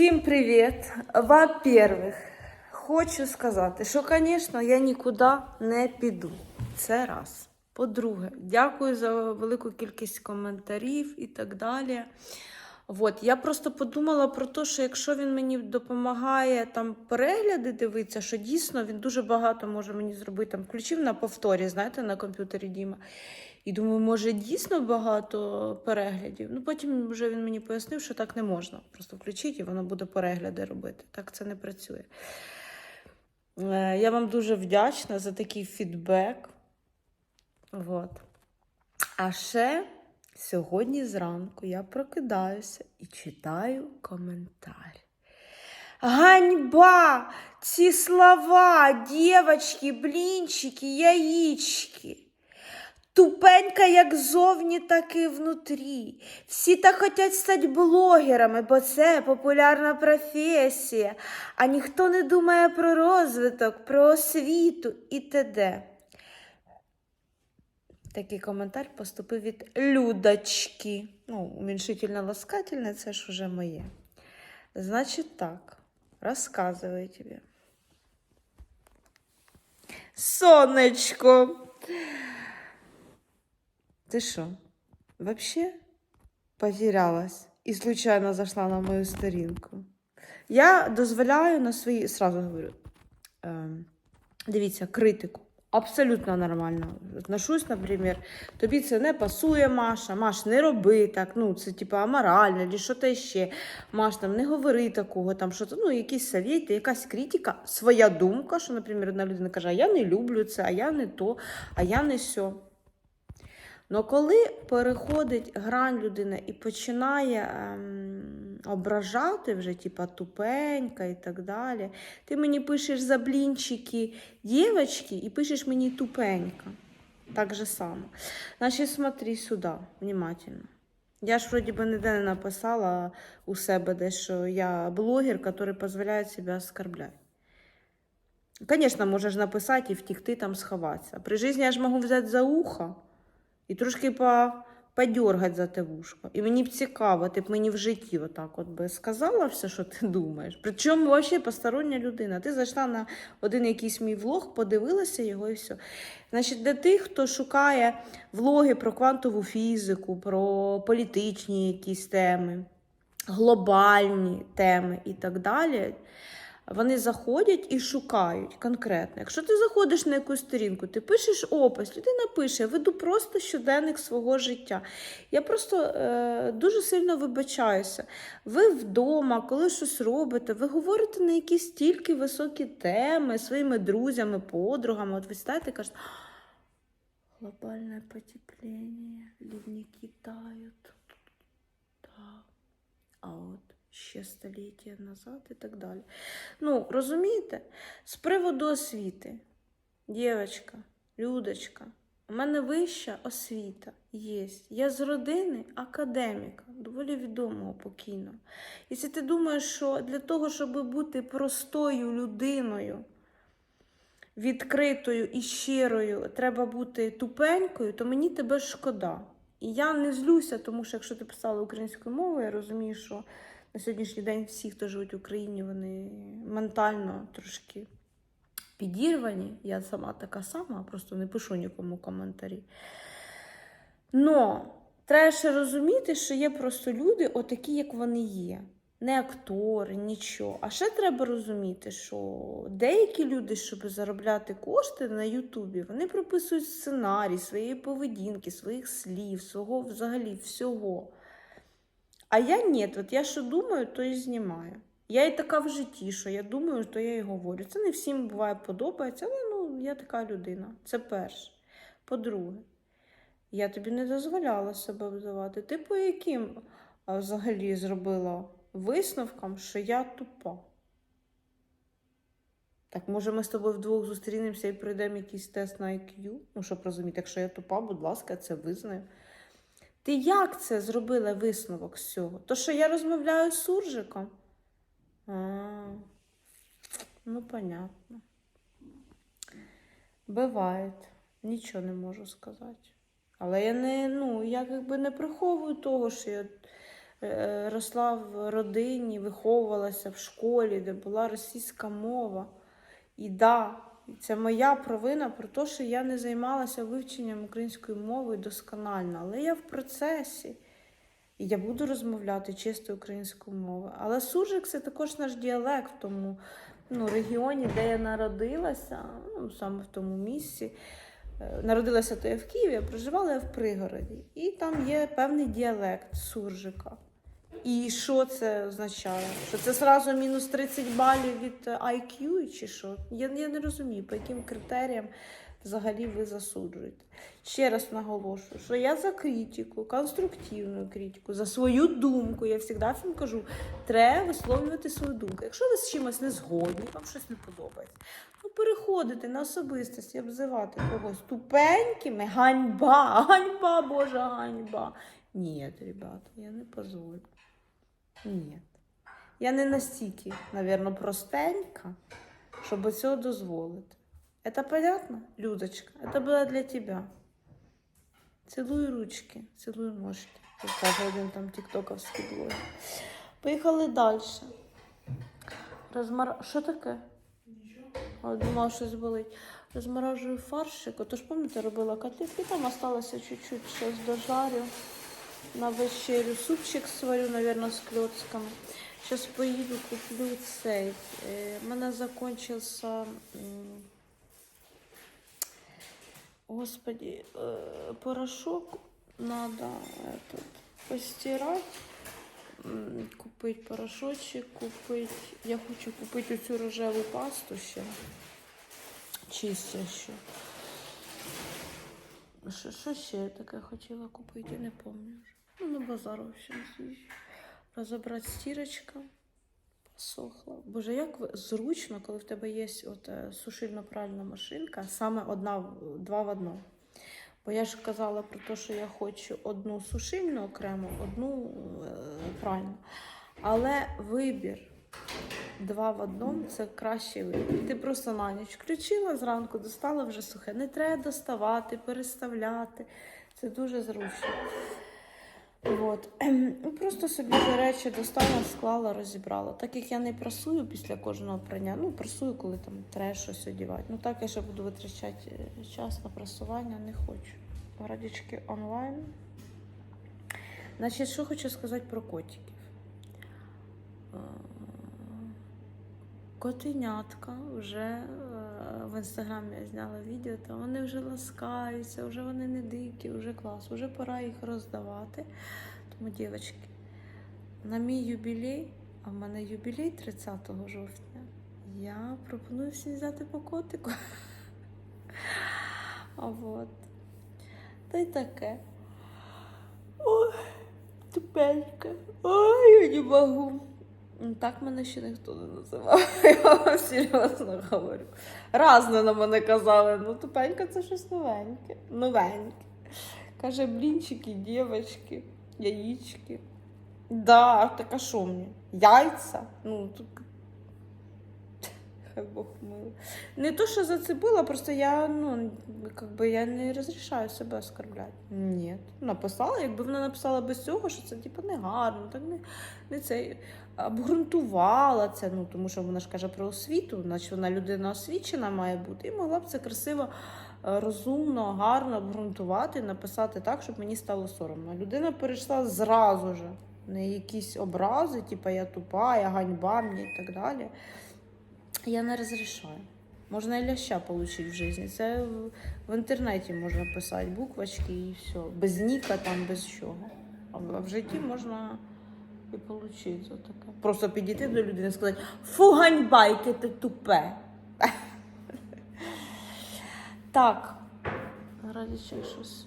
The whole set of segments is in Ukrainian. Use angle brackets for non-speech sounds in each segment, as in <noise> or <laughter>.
Всім привіт! Во-первых, хочу сказати, що, звісно, я нікуди не піду. Це раз. По-друге, дякую за велику кількість коментарів і так далі. От, я просто подумала про те, що якщо він мені допомагає там перегляди дивитися, що дійсно він дуже багато може мені зробити. Там включив на повторі, знаєте, на комп'ютері Діма. І думаю, може дійсно багато переглядів. Ну потім вже він мені пояснив, що так не можна. Просто включіть і воно буде перегляди робити. Так це не працює. Е, Я вам дуже вдячна за такий фідбек. От. А ще сьогодні зранку я прокидаюся і читаю коментар. Ганьба! Ці слова, дівочки, блінчики, яєчки. Тупенька як зовні, так і внутрі. Всі так хочуть стати блогерами, бо це популярна професія, а ніхто не думає про розвиток, про освіту і т.д. Такий коментар поступив від Людочки. Ну, уменьшительно ласкательне це ж уже моє. Значить так, розказую тобі. Сонечко. Ты что, вообще потерялась и случайно зашла на мою сторінку? Я дозволяю на свої, сразу говорю, ем, дивіться, критику. Абсолютно нормально. Отношусь, наприклад, тобі це не пасує, Маша, Маш, не роби так, ну це типу аморально, або що то ще. Маш, там не говори такого, там що ну, якісь совєти, якась критика, своя думка, що, наприклад, одна людина каже, а я не люблю це, а я не то, а я не сьо. Но коли переходить грань людина і починає ем, ображати вже, типа тупенька і так далі, ти мені пишеш за блінчики дівочки і пишеш мені тупенька. Так же само. Значить, смотри сюди, внимательно. Я ж вроді би ніде не написала у себе десь, що я блогер, який дозволяє себе оскорбляти. Звісно, можеш написати і втікти там сховатися. При житті я ж можу взяти за ухо і трошки по, подергати за те вушко. І мені б цікаво, ти б мені в житті отак от би сказала все, що ти думаєш. Причому взагалі постороння людина. Ти зайшла на один якийсь мій влог, подивилася його і все. Значить, для тих, хто шукає влоги про квантову фізику, про політичні якісь теми, глобальні теми і так далі. Вони заходять і шукають конкретно. Якщо ти заходиш на якусь сторінку, ти пишеш опис, людина пише, веду просто щоденник свого життя. Я просто е, дуже сильно вибачаюся. Ви вдома, коли щось робите, ви говорите на якісь тільки високі теми своїми друзями, подругами. От ви сідаєте і кажете, глобальне потепління, лідники тають. Так. А от ще століття назад і так далі. Ну, розумієте, з приводу освіти, дівчинка, Людочка, у мене вища освіта є. Я з родини академіка, доволі відомого покійного. Якщо ти думаєш, що для того, щоб бути простою людиною, відкритою і щирою, треба бути тупенькою, то мені тебе шкода. І я не злюся, тому що якщо ти писала українською мовою, я розумію, що на сьогоднішній день всі, хто живуть в Україні, вони ментально трошки підірвані. Я сама така сама, просто не пишу нікому коментарі. Но треба ще розуміти, що є просто люди, отакі, як вони є. Не актори, нічого. А ще треба розуміти, що деякі люди, щоб заробляти кошти на Ютубі, вони прописують сценарій своєї поведінки, своїх слів, свого взагалі всього. А я ні, от я що думаю, то і знімаю. Я і така в житті, що я думаю, то я і говорю. Це не всім буває подобається, але ну, я така людина. Це перше. По-друге, я тобі не дозволяла себе обзивати. Ти по яким взагалі зробила висновкам, що я тупа? Так, може, ми з тобою вдвох зустрінемося і пройдемо якийсь тест на IQ? Ну, щоб розуміти, якщо я тупа, будь ласка, це визнаю. Ти як це зробила висновок з цього? То, що я розмовляю з суржиком? А, ну, понятно. Буває. Нічого не можу сказати. Але я не, ну, я якби не приховую того, що я е, росла в родині, виховувалася в школі, де була російська мова. І да, це моя провина про те, що я не займалася вивченням української мови досконально, але я в процесі. І я буду розмовляти чисто українською мовою. Але суржик це також наш діалект в тому ну, регіоні, де я народилася, ну, саме в тому місці. Е, Народилася то я в Києві, а проживала я в пригороді. І там є певний діалект суржика. І що це означає? Що це зразу мінус 30 балів від е, IQ чи що? Я, я не розумію, по яким критеріям взагалі ви засуджуєте. Ще раз наголошую, що я за критику, конструктивну критику, за свою думку. Я завжди всім кажу, треба висловлювати свою думку. Якщо ви з чимось не згодні, вам щось не подобається, ну переходити на особистість і обзивати когось тупенькими, ганьба, <laughs> ганьба, Божа ганьба. Ні, ребята, я не позволю. Ні. Я не настільки, мабуть, простенька, щоб цього дозволити. Это понятно, Людочка? Это было для тебя. Целую ручки, целую ножки. Як каже один там тіктоковський блог. Поїхали далі. Розмар... Що таке? А, думала, щось болить. Розморажую фаршик. Отож, пам'ятаєте, робила котлетки, там осталося чуть-чуть щось дожарю. На вечерю супчик сварю, наверное, з кльоцками. Сейчас поїду, куплю цей. Е, У мене закончився. Господи, э, порошок надо этот, постирать, купить порошочек, купить. Я хочу купити оцю рожеву пасту ще. Чистящу. Що, ще я таке хотіла купити, не пам'ятаю. Ну, на базар вообще. Розібрати стірочка. Посохла. Боже, як зручно, коли в тебе є от, е, сушильно-пральна машинка, саме одна, два в одному. Бо я ж казала про те, що я хочу одну сушильну окремо, одну е, пральну. Але вибір два в одному це кращий вибір. Ти просто на ніч включила зранку, достала вже сухе. Не треба доставати, переставляти. Це дуже зручно. От. <clears throat> Ну, Просто собі вже речі достала, склала, розібрала. Так як я не прасую після кожного прання, ну прасую, коли там треба щось одягати. Ну так я ще буду витрачати е, час на прасування, не хочу. Радічки онлайн. Значить, що хочу сказати про котиків. Е, Котенятка вже е, в інстаграмі я зняла відео, то вони вже ласкаються, вже вони не дикі, вже клас, вже пора їх роздавати. Тому, дівчатки, на мій юбілей, а в мене юбілей 30 жовтня, я пропоную всім взяти по котику. <laughs> А от. Та й таке. Ой, тупенька. Ой, я не можу. Так мене ще ніхто не називав. <laughs> Я вам серйозно говорю. Разно на мене казали, ну тупенька це щось новеньке. Новеньке. Каже, блінчики, дівочки, яєчки. Да, так а що мені? Яйця? Ну. Хай Бог милий. Не то, що зацепила, просто я, ну, как би я не розрішаю себе оскорбляти. Ні. Написала, якби вона написала без цього, що це типу не гарно, так не, не це обґрунтувала це, ну тому що вона ж каже про освіту, значить вона людина освічена має бути, і могла б це красиво, е, розумно, гарно обґрунтувати, написати так, щоб мені стало соромно. Людина перейшла зразу ж на якісь образи, типу я тупа, я ганьба мені і так далі. Я не розрішаю. Можна і ляща отримати в житті. Це в, інтернеті можна писати буквочки і все. Без ніка, там, без чого. А в, житті можна і отримати таке. Просто підійти до людини і сказати: фу, ганьба, ти тупе. <laughs> Так. Раді ще щось.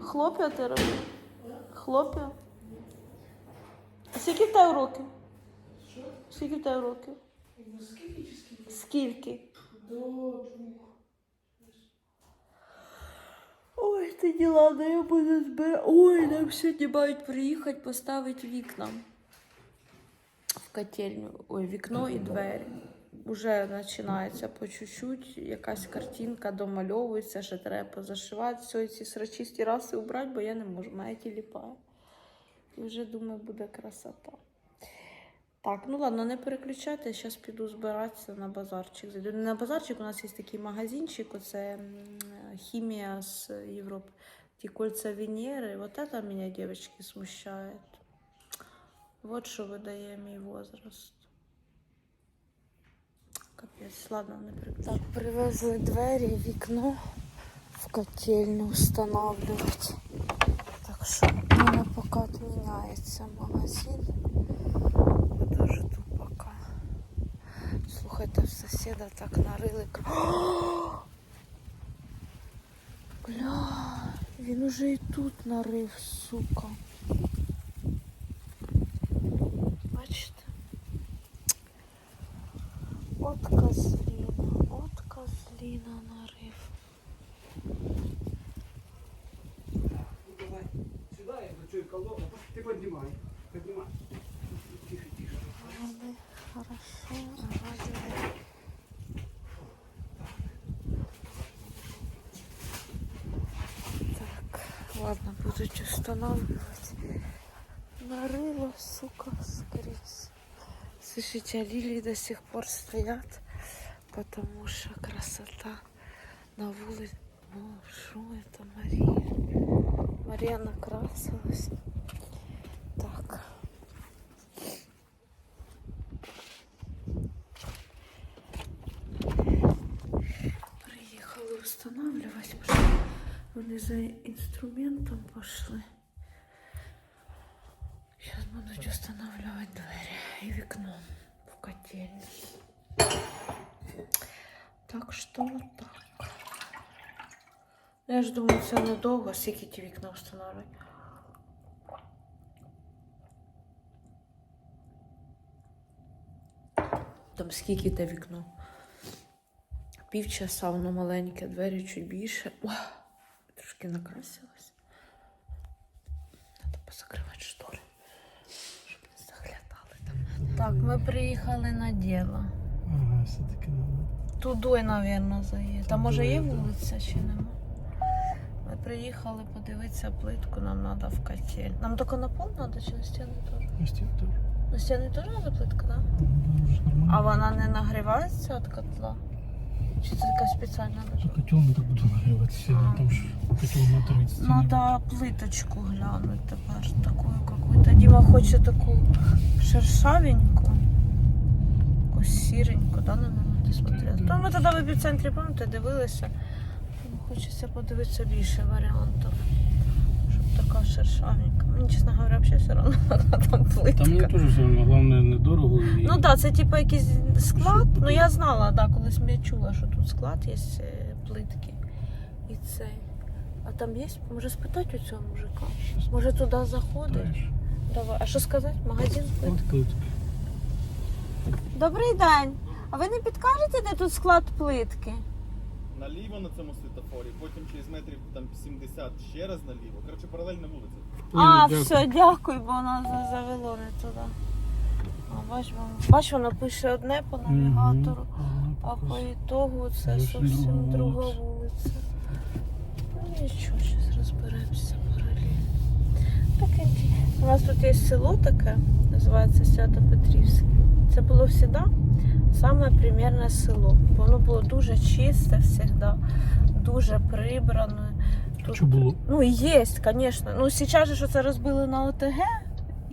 Хлоп'я ти робиш? Хлоп'я? А скільки в тебе років? Скільки в тебе років? Скільки? Ой, ти діла, де я буду збирати. Ой, нам сьогодні мають приїхати поставити вікна в котельню. Ой, вікно і двері. Уже починається по чуть-чуть, якась картинка домальовується, ще треба позашивати. Все ці срачисті раси убрати, бо я не можу, мене тіліпає. І вже думаю, буде красота. Так, ну ладно, не переключайте, зараз піду збиратися на базарчик. На базарчик у нас є такий магазинчик, оце хімія з Європи. Ті кольця Венери. Вот это меня, девочки, смущает. Вот що видає мій возраст. Капець, ладно, не переключаю. Так, привезли двері, вікно в котельню встановлювати. Так що у мене поки відміняється магазин. Дуже тут поки. Слухайте, в сусіда так нарили. <gasps> Бля, він уже і тут нарив, сука. Слушайте, а лилии до сих пор стоят, потому что красота на улице. О, что это, Мария? Мария накрасилась. Так. Приїхали встановлювати, бо вони за інструментом пішли. Будуть встановлювати двері і вікно в котельні. Так що так. Я ж думаю, це недовго, скільки ті вікна встановлюють. Там скільки те вікно? Півчаса, воно маленьке, двері чуть більше. О, трошки накрасилась. Треба позакривати штори, щоб не заглядали там. Так, ми приїхали на діло. Ага, все-таки надо. Тудой, мабуть, заїде. Там може є вулиця чи нема? Ми приїхали подивитися плитку, нам треба в котель. Нам тільки на пол треба чи на стіни теж? Настя, тоже. На стіни теж треба плитка, так? Да? Нормально. А вона не нагрівається від котла? Чи це така спеціальна? За котел не так буду нагреваться. А. Там же котел на 30. Надо плиточку глянуть тепер такую какую-то. Діма хоче таку шершавеньку, якусь сіреньку, да, на мене да. То ми тоді в епіцентрі, пам'ятаєте, дивилися. Хочеться подивитися більше варіантів. Щоб така шершавенька. Мені, чесно говоря, взагалі все одно <laughs> там плитка. Там мені теж все одно, головне недорого і... Ну так, да, це типу якийсь склад. Ну я знала, да, колись я чула, що тут склад є е, плитки. І цей. А там є? Може спитати у цього мужика? Може туди заходить? Давай. А що сказати? Магазин плитки? Добрий день. А ви не підкажете, де тут склад плитки? Наліво на цьому світофорі, потім через метрів там 70 ще раз наліво. Коротше, паралельна вулиця. А, Дякую. все, дякую, бо воно завело не туди. А, бач, воно, бач, воно пише одне по навігатору. А по ітогу це Зовсім друга вулиця. Ну нічого, зараз розберемося. Так, у нас тут є село таке, називається Свято-Петрівське. Це було завжди саме примірне село. Воно було дуже чисте завжди, дуже прибране. Тут- Що було? Ну, есть, конечно. Ну, сейчас же что це розбили на ОТГ,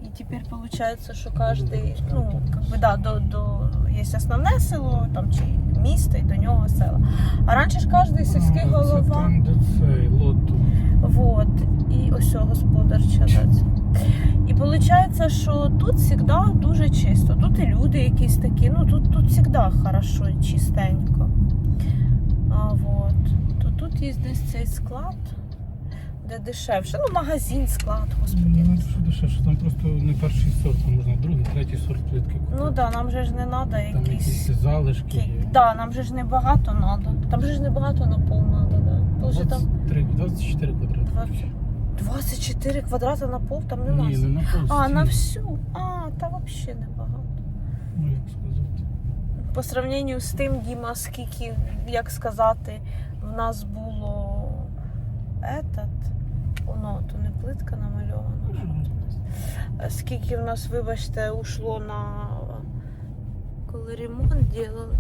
і тепер получается, що каждый, ну, как бы, да, до, до, є основне село, там, чи місто, і до нього села. А раніше ж кожен сільський А, Це голова, там, де цей лот. Вот, і ось господарча, да. І виходить, що тут завжди дуже чисто. Тут і люди якісь такі, ну, тут, тут завжди хорошо і чистенько. А, вот. То тут є десь цей склад, де дешевше. Ну, магазин, склад, господи. Ну, що дешевше, там просто не перший сорт, там можна другий, третій сорт плитки купити. Ну да, нам же ж не треба Там якісь. якісь залишки Ки- є. Да, нам же ж не багато треба. Там же ж не багато на пол треба, да. Може там 23, 24 квадрати. 20, 24 квадрати на пол, там нема. Ні, не на пол. а, на всю. А, та взагалі небагато. Ну, як сказати. По сравненню з тим, Діма, скільки, як сказати, в нас було этот, воно, то не плитка намальована. е, скільки в нас, вибачте, ушло на коли ремонт делали.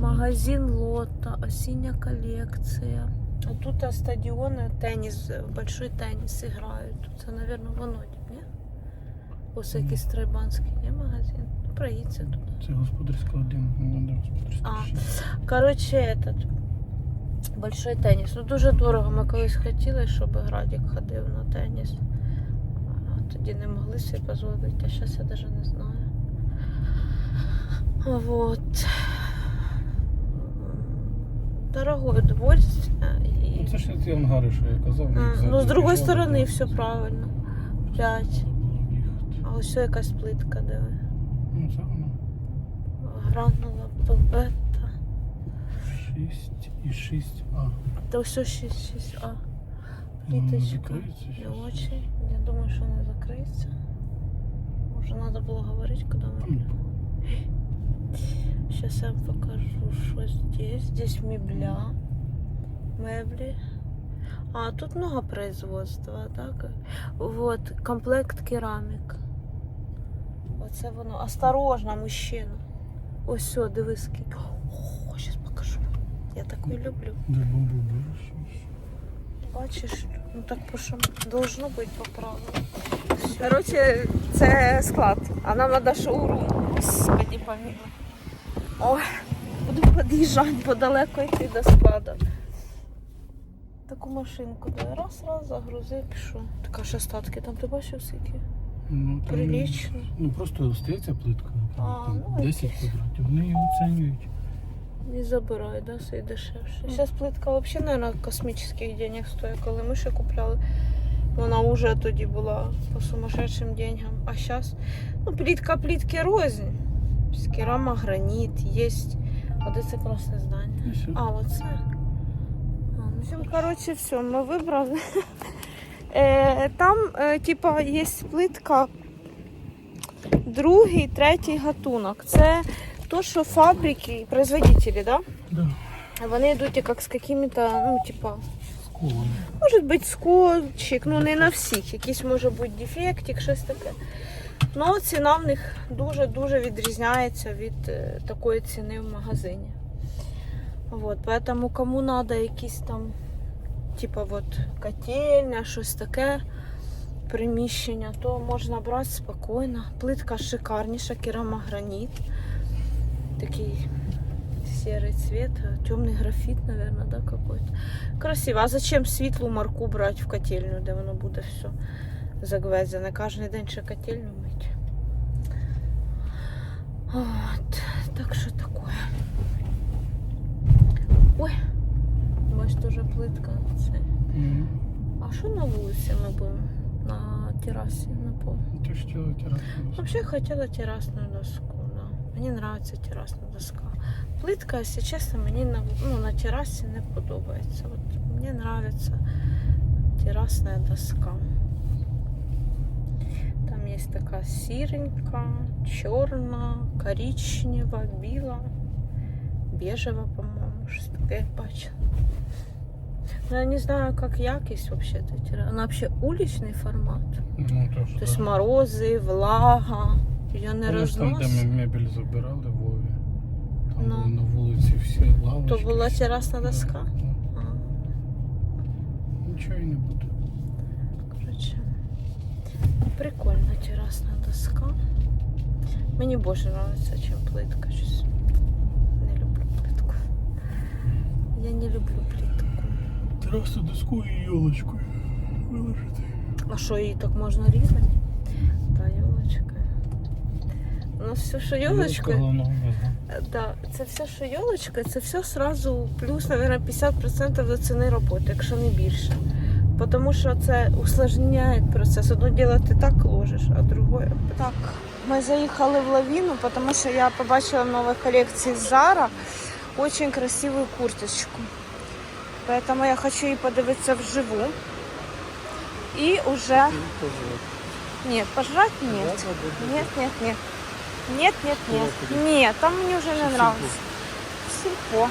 Магазин Лота, осіння колекція. А тут а, стадіони, теніс, большой теніс грають. Це, мабуть, воно, ні? Ось якийсь трайбанський, не магазин. Ну, Проїдься. Це господарська один, не надо господарська А. Коротше, этот большой теніс. Ну дуже дорого. Ми колись хотіли, щоб Градік ходив на теніс. А тоді не могли собі дозволити, а зараз я навіть не знаю. Вот. Дорогое удовольствие. Ну. Це ж ці ангари, що я казав. М, Ну, з другої сторони все правильно. П'ять. треба було їхати. А ось якась плитка, диви. Ну, це воно. Гранула бета. 6 і 6А. Та все 6, 6А. Ну, не Плиточка. закриється Не очень. Я думаю, что она закроется. Уже надо было говорить, когда мы... М. Сейчас я вам покажу, что здесь. Здесь мебля. Мебли. А, тут много производства, так? Вот, комплект керамик. Оце воно. Осторожно, мужчина. Ось все, дивись. скільки. О, сейчас покажу. Я такое люблю. Бачиш, ну так по що должно бути по правилам. Коротше, це склад, а нам треба шоурум. Господи, помилуй. Ой, буду під'їжджати, бо далеко йти до складу. Таку машинку, де раз, раз, загрузив, пішов. Така ж остатки, там ти бачив скільки? Ну, там, Прилично. Ну, просто стається плитка, наприклад, А, там ну, 10 якесь. квадратів. Вони її оцінюють. Не забирай, да, свій дешевше. Зараз плитка взагалі, наверное, космічних денег стоїть. Коли ми ще купляли, вона вже тоді була по сумасшедшим деньгам. А зараз, ну, плитка плитки рознь. Керамограніт, є. А де це красне здання? А, оце. Ну, всім, коротше, все, ми вибрали. Е, <laughs> Там, е, типа, є плитка другий, третій гатунок. Це то, що фабрики, производителі, да? Да, Вони йдуть як з какими-то, ну, типа, може бути скотчик, ну не на всіх. Якийсь може бути дефектик, щось таке. Ну, ціна в них дуже-дуже відрізняється від е, такої ціни в магазині. Вот, поэтому кому надо якісь там, типа вот котельня, щось таке приміщення, то можна брати спокійно. Плитка шикарніша, керамограніт. Такий серый цвет, темный графит, наверное, да, какой-то. Красиво. А зачем світлу марку брати в котельню, де воно буде все загвезене? Кожен день ще котельню мить. От. Так що таке. Ой, бач, дуже плитка. Це. Мгм. А що на вулиці ми будемо? На терасі, на пол. Ти ж хотіла терасу. Вообще хотела террасную доску, да. Мне нравится террасная доска. Плитка, если честно, мені на, ну, на терасі не подобається. От мені нравится террасная доска. Там є така сіренька, чорна, коричнева, біла, бежева, по-моєму, щось таке я бачила. Ну, я не знаю, как якість вообще этой террасы. Она вообще уличный формат. Ну, то ж, То есть да. морози, влага. Я не Помниш, там, де ми рознос. мебель забирали в Вові. Там Ну. були на вулиці всі лавочки. То була всі. террасна Да, доска? да. А, Нічого і не буде. коротше. Прикольна террасна доска. Мені більше подобається, ніж плитка. Щось Я не люблю плитку. Терасу доску і йолочкою виложити. А що її так можна різати? Та йолочка. У нас все, що йолочкою. Да, це все, що йолочка, це все сразу плюс, мабуть, 50% до ціни роботи, якщо не більше. Тому що це усложняє процес. Одне діло ти так ложиш, а друге. Так, ми заїхали в лавіну, тому що я побачила в новій колекції Zara дуже красиву курточку. Поэтому я хочу її подивитися вживу. І уже... Нет, пожрать нет. Нет, нет, нет. Нет, нет, нет. Нет, там мне уже не нравится. Сельпо.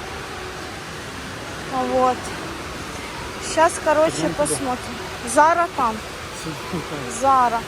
Вот. Сейчас, короче, посмотрим. Зара там. Зара.